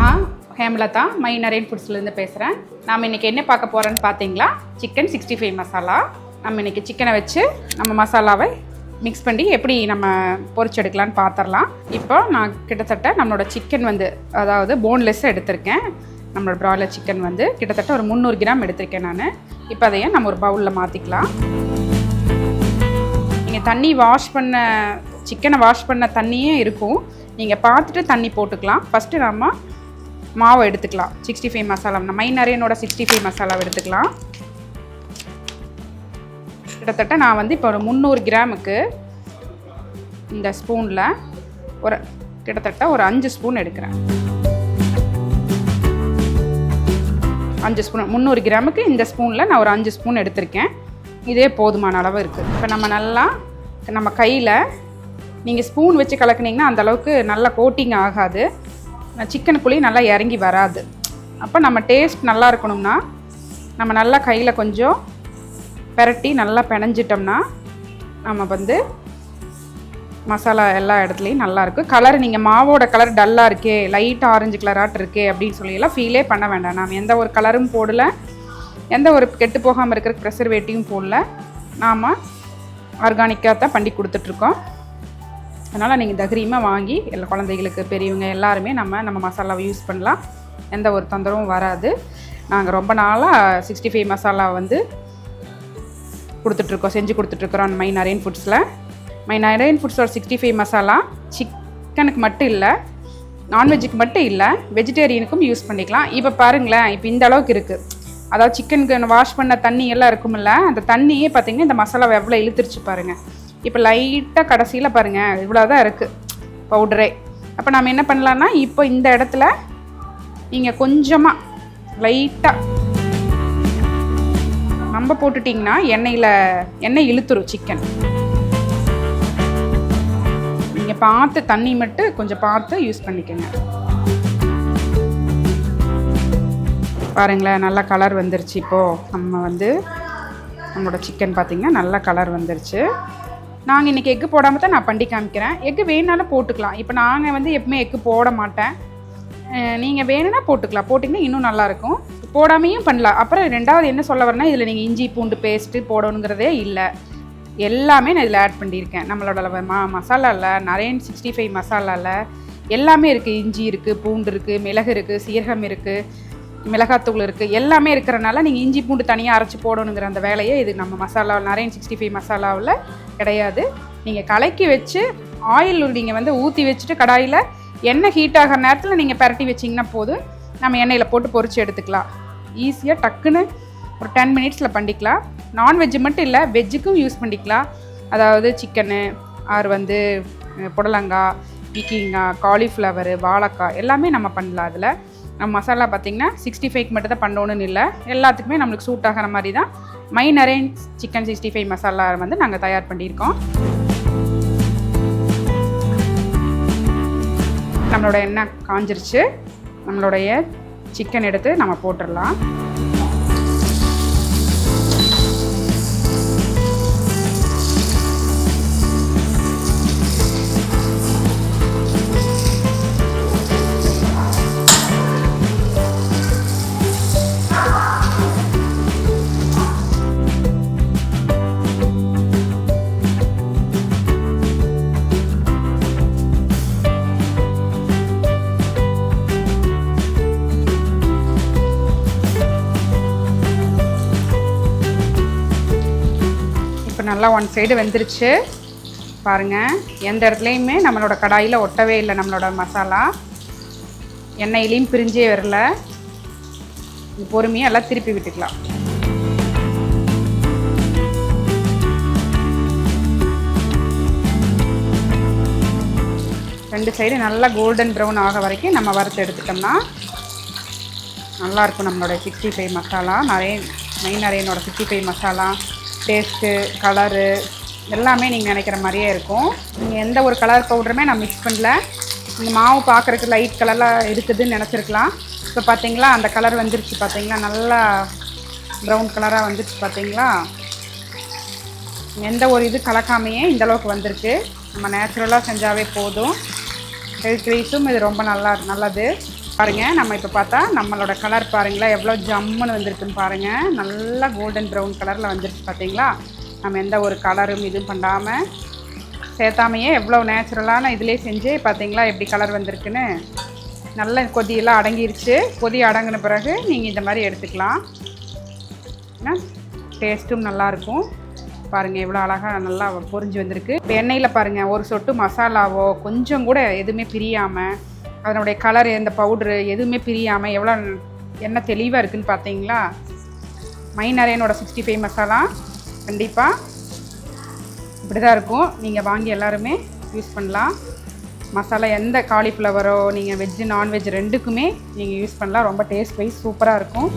ஆ Hemalatha My Naren ஃபுட்ஸ்லேருந்து பேசுகிறேன் நாம் இன்றைக்கி என்ன பார்க்க போகிறோன்னு பார்த்தீங்களா சிக்கன் சிக்ஸ்டி ஃபைவ் மசாலா நம்ம இன்றைக்கி சிக்கனை வச்சு நம்ம மசாலாவை மிக்ஸ் பண்ணி எப்படி நம்ம பொறிச்செடுக்கலான்னு பார்த்துடலாம் இப்போ நான் கிட்டத்தட்ட நம்மளோட சிக்கன் வந்து அதாவது போன்லெஸ் எடுத்திருக்கேன். நம்மளோட ப்ராய்லர் சிக்கன் வந்து கிட்டத்தட்ட ஒரு முந்நூறு கிராம் எடுத்திருக்கேன் நான். இப்போ அதையே நம்ம ஒரு பவுலில் மாற்றிக்கலாம் நீங்கள் தண்ணி வாஷ் பண்ண சிக்கனை வாஷ் பண்ண தண்ணியே இருக்கும். நீங்கள் பார்த்துட்டு தண்ணி போட்டுக்கலாம். ஃபஸ்ட்டு நம்ம மாவை எடுத்துக்கலாம். சிக்ஸ்டி ஃபைவ் மசாலா நம்ம மைனரேனோட சிக்ஸ்டி ஃபைவ் மசாலாவை எடுத்துக்கலாம். கிட்டத்தட்ட நான் வந்து இப்போ ஒரு முந்நூறு கிராமுக்கு இந்த ஸ்பூனில் ஒரு கிட்டத்தட்ட ஒரு அஞ்சு ஸ்பூன் எடுக்கிறேன். அஞ்சு ஸ்பூன் முந்நூறு கிராமுக்கு இந்த ஸ்பூனில் நான் ஒரு அஞ்சு ஸ்பூன் எடுத்திருக்கேன். இதே போதுமான அளவு இருக்குது இப்போ நம்ம நல்லா நம்ம கையில் நீங்கள் ஸ்பூன் வச்சு கலக்குனீங்கன்னா அந்த அளவுக்கு நல்லா கோட்டிங் ஆகாது. சிக்கனுக்குள்ளேயும் நல்லா இறங்கி வராது. அப்போ நம்ம டேஸ்ட் நல்லா இருக்கணும்னா நம்ம நல்லா கையில் கொஞ்சம் பெரட்டி நல்லா பிணைஞ்சிட்டோம்னா நம்ம வந்து மசாலா எல்லா இடத்துலையும் நல்லாயிருக்கும் கலர் நீங்கள் மாவோட கலர் டல்லாக இருக்கே லைட் ஆரஞ்சு கலராட்டு இருக்கே அப்படின்னு சொல்லியெல்லாம் ஃபீலே பண்ண வேண்டாம். நாம் எந்த ஒரு கலரும் போடல. எந்த ஒரு கெட்டு போகாமல் இருக்கிற ப்ரெசர்வேட்டிவும் போடல. நாம் ஆர்கானிக்காக தான் பண்ணி கொடுத்துட்ருக்கோம் அதனால் நீங்கள் தைரியமாக வாங்கி எல்லா குழந்தைகளுக்கு பெரியவங்க எல்லாருமே நம்ம நம்ம மசாலாவை யூஸ் பண்ணலாம். எந்த ஒரு தொந்தரவும் வராது. நாங்கள் ரொம்ப நாளாக சிக்ஸ்டி ஃபைவ் மசாலா வந்து கொடுத்துட்ருக்கோம் செஞ்சு கொடுத்துட்ருக்குறோம் மை நரேன் ஃபுட்ஸில் மை நரேன் ஆர் சிக்ஸ்டி ஃபைவ் மசாலா சிக்கனுக்கு மட்டும் இல்லை. நான்வெஜ்ஜுக்கு மட்டும் இல்லை. வெஜிடேரியனுக்கும் யூஸ் பண்ணிக்கலாம். இப்போ பாருங்களேன் இப்போ இந்த அளவுக்கு இருக்குது அதாவது சிக்கனுக்கு வாஷ் பண்ண தண்ணி எல்லாம் இருக்கும்ல அந்த தண்ணியே பார்த்தீங்கன்னா இந்த மசாலாவை எவ்வளோ இழுத்துருச்சு பாருங்கள் இப்போ லைட்டாக கடைசியில் பாருங்கள் இவ்வளோ தான் இருக்குது பவுடரே அப்போ நம்ம என்ன பண்ணலான்னா இப்போ இந்த இடத்துல நீங்கள் கொஞ்சமாக லைட்டாக நம்ம போட்டுட்டிங்கன்னா எண்ணெயில் எண்ணெய் இழுத்துரும் சிக்கன் நீங்கள் பார்த்து தண்ணி மட்டும் கொஞ்சம் பார்த்து யூஸ் பண்ணிக்கோங்க. பாருங்களேன் நல்லா கலர் வந்துருச்சு இப்போது நம்ம வந்து நம்மளோட சிக்கன் பார்த்திங்கன்னா நல்லா கலர் வந்துருச்சு. நாங்கள் இன்றைக்கி எக்கு போடாமல் தான் நான் பண்ணி காமிக்கிறேன். எக்கு வேணாலும் போட்டுக்கலாம். இப்போ நாங்கள் வந்து எப்பவுமே எக்கு போட மாட்டேன். நீங்கள் வேணும்னா போட்டுக்கலாம். போட்டிங்கன்னா இன்னும் நல்லாயிருக்கும் போடாமையும் பண்ணலாம். அப்புறம் ரெண்டாவது என்ன சொல்ல வரேன்னா இதில் நீங்கள் இஞ்சி பூண்டு பேஸ்ட்டு போடணுங்கிறதே இல்லை. எல்லாமே நான் இதில் ஆட் பண்ணியிருக்கேன். நம்மளோட மா மசாலாவில் நரேன் சிக்ஸ்டி ஃபைவ் மசாலாவில் எல்லாமே இருக்குது இஞ்சி இருக்குது பூண்டு இருக்குது மிளகு இருக்குது சீரகம் இருக்குது மிளகாத்தூள் இருக்குது எல்லாமே இருக்கிறனால நீங்கள் இஞ்சி பூண்டு தனியாக அரைச்சி போடணுங்கிற அந்த வேலையை இது நம்ம மசாலா நரேன் சிக்ஸ்டி ஃபைவ் மசாலாவில் கிடையாது. நீங்கள் கலக்கி வச்சு ஆயில் நீங்கள் வந்து ஊற்றி வச்சுட்டு கடாயில் எண்ணெய் ஹீட் ஆகிற நேரத்தில் நீங்கள் பரட்டி வச்சிங்கன்னா போதும். நம்ம எண்ணெயில் போட்டு பொறிச்சு எடுத்துக்கலாம். ஈஸியாக டக்குன்னு ஒரு டென் மினிட்ஸில் பண்ணிக்கலாம். நான்வெஜ்ஜு மட்டும் இல்லை வெஜ்ஜுக்கும் யூஸ் பண்ணிக்கலாம். அதாவது சிக்கனு ஆர் வந்து புடலங்காய் பீக்கிங்காய் காலிஃப்ளவரு வாழைக்காய் எல்லாமே நம்ம பண்ணலாம் அதில். நம்ம மசாலா பார்த்திங்கன்னா சிக்ஸ்டி ஃபைவ்க்கு மட்டும் தான் பண்ணணுன்னு இல்லை. எல்லாத்துக்குமே நம்மளுக்கு சூட் ஆகிற மாதிரி தான் மைன் அரேஞ்ச் சிக்கன் சிக்ஸ்டி ஃபைவ் மசாலா வந்து நாங்கள் தயார் பண்ணியிருக்கோம். நம்மளோட எண்ணெய் காஞ்சிருச்சு. நம்மளுடைய சிக்கன் எடுத்து நம்ம போட்டுடலாம். நல்லா ஒன் சைடு வெந்துருச்சு. பாருங்கள் எந்த இடத்துலையுமே நம்மளோட கடாயில் ஒட்டவே இல்லை நம்மளோட மசாலா. எண்ணெயிலையும் பிரிஞ்சே வரல. பொறுமையாக எல்லாம் திருப்பி விட்டுக்கலாம். ரெண்டு சைடு நல்லா கோல்டன் ப்ரௌன் ஆக வரைக்கும் நம்ம வறுத்து எடுத்துட்டோம்னா நல்லாயிருக்கும் நம்மளோட சிக்ஸ்டி ஃபைவ் மசாலா. நிறைய main நிறையனோட sixty five masala. Taste colour எல்லாமே நீங்கள் நினைக்கிற மாதிரியே இருக்கும். நீங்கள் எந்த ஒரு கலர் பவுடருமே நான் மிக்ஸ் பண்ணல. இந்த மாவு பார்க்குறக்கு லைட் கலரில் இருக்குதுன்னு நினச்சிருக்கலாம். இப்போ பார்த்தீங்களா அந்த கலர் வந்துருச்சு பார்த்தீங்களா நல்லா ப்ரௌன் கலராக வந்துருச்சு பார்த்தீங்களா எந்த ஒரு இது கலக்காமையே இந்தளவுக்கு வந்திருக்கு. நம்ம நேச்சுரலாக செஞ்சாவே போதும். ஹெல்த் வைஸும் இது ரொம்ப நல்லா நல்லது. பாருங்கள் நம்ம இப்போ பார்த்தா நம்மளோட கலர் பாருங்களேன் எவ்வளோ ஜம்முன்னு வந்திருக்குன்னு பாருங்கள் நல்லா கோல்டன் ப்ரௌன் கலரில் வந்துருச்சு பார்த்தீங்களா? நம்ம எந்த ஒரு கலரும் இதுவும் பண்ணாமல் சேர்த்தாமையே எவ்வளோ நேச்சுரலான இதிலே செஞ்சு பார்த்தீங்களா எப்படி கலர் வந்திருக்குன்னு. நல்ல கொதியெல்லாம் அடங்கிருச்சு. கொதி அடங்கின பிறகு நீங்கள் இந்த மாதிரி எடுத்துக்கலாம். டேஸ்ட்டும் நல்லாயிருக்கும் பாருங்கள் எவ்வளோ அழகாக நல்லா பொரிஞ்சு வந்திருக்கு. இப்போ எண்ணெயில் பாருங்கள் ஒரு சொட்டு மசாலாவோ கொஞ்சம் கூட எதுவுமே பிரியாமல் அதனுடைய கலர் இந்த பவுட்ரு எதுவுமே பிரியாமல் எவ்வளோ என்ன தெளிவாக இருக்குதுன்னு பார்த்தீங்களா? மைனரேனோட சிக்ஸ்டி ஃபைவ் மசாலா கண்டிப்பாக இப்படி தான் இருக்கும். நீங்கள் வாங்கி எல்லாருமே யூஸ் பண்ணலாம். மசாலா எந்த காலிஃப்ளவரோ நீங்கள் வெஜ்ஜு நான்வெஜ் ரெண்டுக்குமே நீங்கள் யூஸ் பண்ணலாம். ரொம்ப டேஸ்ட் வைஸ் சூப்பராக இருக்கும்.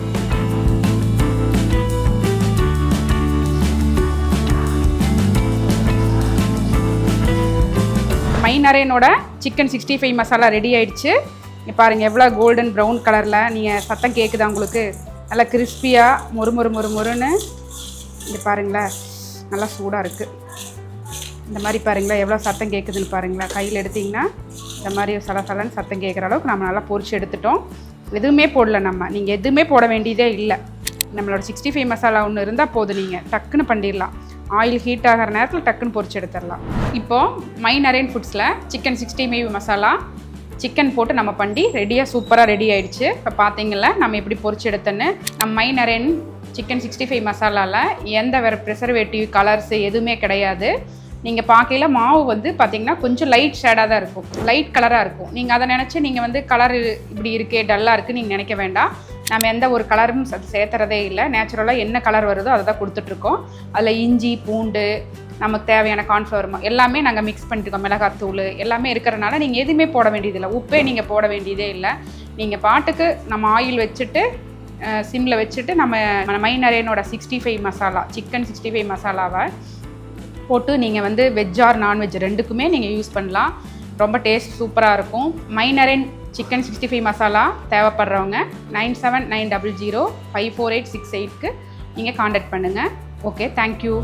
நரேனோட chicken sixty five masala ready ஆயிடுச்சு. பாருங்கள் எவ்வளோ கோல்டன் ப்ரௌன் கலரில் நீங்கள் சத்தம் கேட்குதா உங்களுக்கு? நல்லா கிறிஸ்பியாக மொறு மொறு மொறு மொறுன்னு. இங்கே பாருங்களேன் நல்லா சூடாக இருக்குது இந்த மாதிரி பாருங்களேன் எவ்வளோ சத்தம் கேட்குதுன்னு பாருங்களேன். கையில் எடுத்திங்கன்னா இந்த மாதிரி சலசலன்னு சத்தம் கேட்குற அளவுக்கு நம்ம நல்லா பொறிச்சு எடுத்துட்டோம். எதுவுமே போடல நம்ம. நீங்கள் எதுவுமே போட வேண்டியதே இல்லை. நம்மளோட சிக்ஸ்டி ஃபைவ் மசாலா ஒன்று இருந்தால் போதும் நீங்கள் டக்குன்னு பண்ணிடலாம். ஆயில் ஹீட் ஆகிற நேரத்தில் டக்குன்னு பொறிச்சு எடுத்துடலாம். இப்போது மை நரேன் ஃபுட்ஸில் சிக்கன் சிக்ஸ்டி மேவி மசாலா சிக்கன் போட்டு நம்ம பண்ணி ரெடியாக சூப்பராக ரெடி ஆயிடுச்சு. இப்போ பார்த்தீங்களா நம்ம எப்படி பொரிச்சு எடுத்தோன்னு நம்ம My Naren chicken sixty five மசாலாவில் எந்த வேறு ப்ரிசர்வேட்டிவ் கலர்ஸ் எதுவுமே கிடையாது. நீங்கள் பார்க்கையில் மாவு வந்து பார்த்தீங்கன்னா கொஞ்சம் லைட் ஷேடாக தான் இருக்கும். லைட் கலராக இருக்கும். நீங்கள் அதை நினச்சி நீங்கள் வந்து கலர் இப்படி இருக்கே டல்லாக இருக்குன்னு நீங்கள் நினைக்க வேண்டாம். நம்ம எந்த ஒரு கலரும் சேர்த்துறதே இல்லை. நேச்சுரலாக என்ன கலர் வருதோ அதை தான் கொடுத்துட்ருக்கோம். அதில் இஞ்சி பூண்டு நமக்கு தேவையான கார்ன்ஃப்ளவர் எல்லாமே நாங்கள் மிக்ஸ் பண்ணிட்டுருக்கோம் மிளகாத்தூள் எல்லாமே இருக்கிறனால நீங்கள் எதுவுமே போட வேண்டியதில்லை உப்பே நீங்கள் போட வேண்டியதே இல்லை. நீங்கள் பாட்டுக்கு நம்ம ஆயில் வச்சுட்டு சிம்மில் வச்சுட்டு நம்ம மைனரேனோட sixty five masala chicken sixty five மசாலாவை போட்டு நீங்கள் வந்து வெஜ் ஆர் நான்வெஜ் ரெண்டுக்குமே நீங்கள் யூஸ் பண்ணலாம். ரொம்ப டேஸ்ட் சூப்பராக இருக்கும். மைனரேன் சிக்கன் சிக்ஸ்டி ஃபைவ் மசாலா தேவைப்படுறவங்க nine seven nine double zero five four eight six எயிட்க்கு நீங்கள் காண்டாக்ட் பண்ணுங்கள் ஓகே தேங்க்யூ